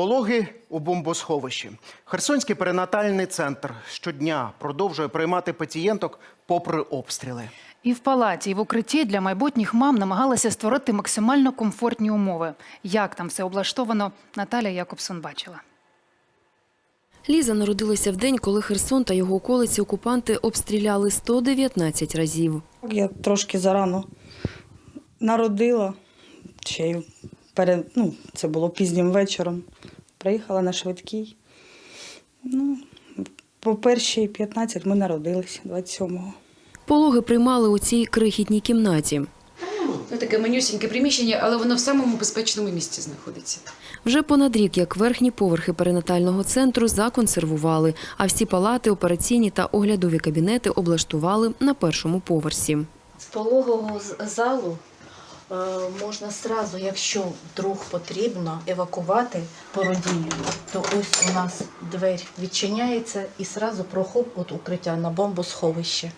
Пологи у бомбосховищі. Херсонський перинатальний центр щодня продовжує приймати пацієнток попри обстріли. І в палаті, і в укритті для майбутніх мам намагалися створити максимально комфортні умови. Як там все облаштовано, Наталя Якобсон бачила. Ліза народилася в день, коли Херсон та його околиці окупанти обстріляли 119 разів. Я трошки зарано народила, ще й перед, ну, це було пізнім вечором. Приїхала на швидкій. Ну, по першій 15 ми народилися 27-го. Пологи приймали у цій крихітній кімнаті. Це таке манюсіньке приміщення, але воно в самому безпечному місці знаходиться. Вже понад рік, як верхні поверхи перинатального центру законсервували, а всі палати, операційні та оглядові кабінети облаштували на першому поверсі. З пологового залу можна сразу, якщо вдруг потрібно евакувати породіллю, то ось у нас двері відчиняється і сразу прохоп от укриття на бомбосховище.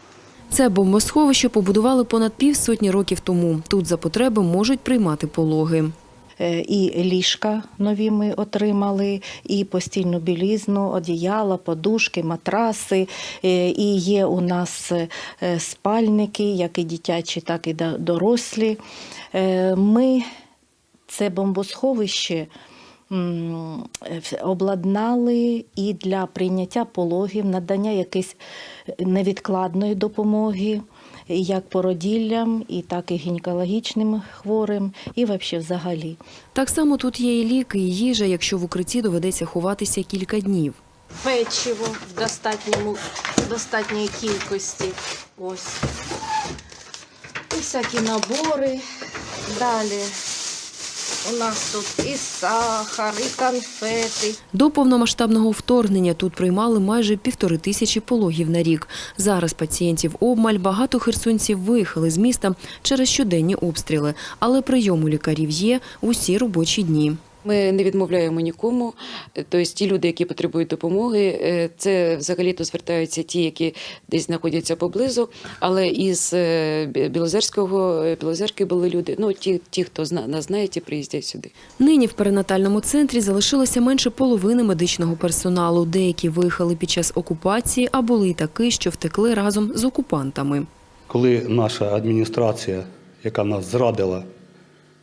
Це бомбосховище побудували понад півсотні років тому. Тут за потреби можуть приймати пологи. Е, І ліжка нові ми отримали, і постільну білізну, одіяла, подушки, матраси. Е, І є у нас е, спальники, як і дитячі, так і дорослі. Ми це бомбосховище обладнали і для прийняття пологів, надання якоїсь невідкладної допомоги, як породіллям, і так і гінекологічним хворим, і взагалі взагалі. Так само тут є і ліки, і їжа, якщо в укритті доведеться ховатися кілька днів. Печиво в достатньому, в достатній кількості. Ось. І всякі набори. Далі у нас тут і сахар, і конфети. До повномасштабного вторгнення тут приймали майже півтори тисячі пологів на рік. Зараз пацієнтів обмаль, багато херсонців виїхали з міста через щоденні обстріли, але прийом у лікарів є усі робочі дні. Ми не відмовляємо нікому. Тобто ті люди, які потребують допомоги, е, це взагалі-то звертаються ті, які десь знаходяться поблизу, але із е, Білозерського, е, Білозерської були люди. Ну, ті, ті хто зна, нас знає, ті приїздять сюди. Нині в перинатальному центрі залишилося менше половини медичного персоналу. Деякі виїхали під час окупації, а були й такі, що втекли разом з окупантами. Коли наша адміністрація, яка нас зрадила,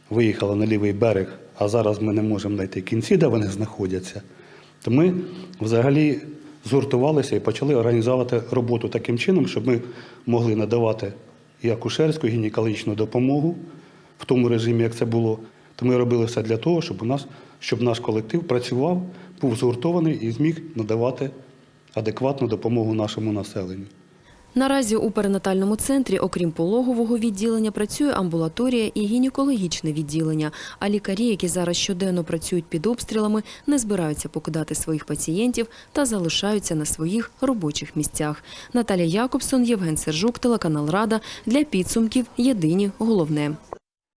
виїхала на лівий берег, а зараз ми не можемо знайти кінці, де вони знаходяться, то ми взагалі згуртувалися і почали організовувати роботу таким чином, щоб ми могли надавати і акушерську, і гінекологічну допомогу в тому режимі, як це було. То ми робили все для того, щоб у нас, щоб наш колектив працював, був згуртований і зміг надавати адекватну допомогу нашому населенню. Наразі у перинатальному центрі, окрім пологового відділення, працює амбулаторія і гінекологічне відділення. А лікарі, які зараз щоденно працюють під обстрілами, не збираються покидати своїх пацієнтів та залишаються на своїх робочих місцях. Наталія Якобсон, Євген Сержук, телеканал Рада для підсумків. Єдині головне.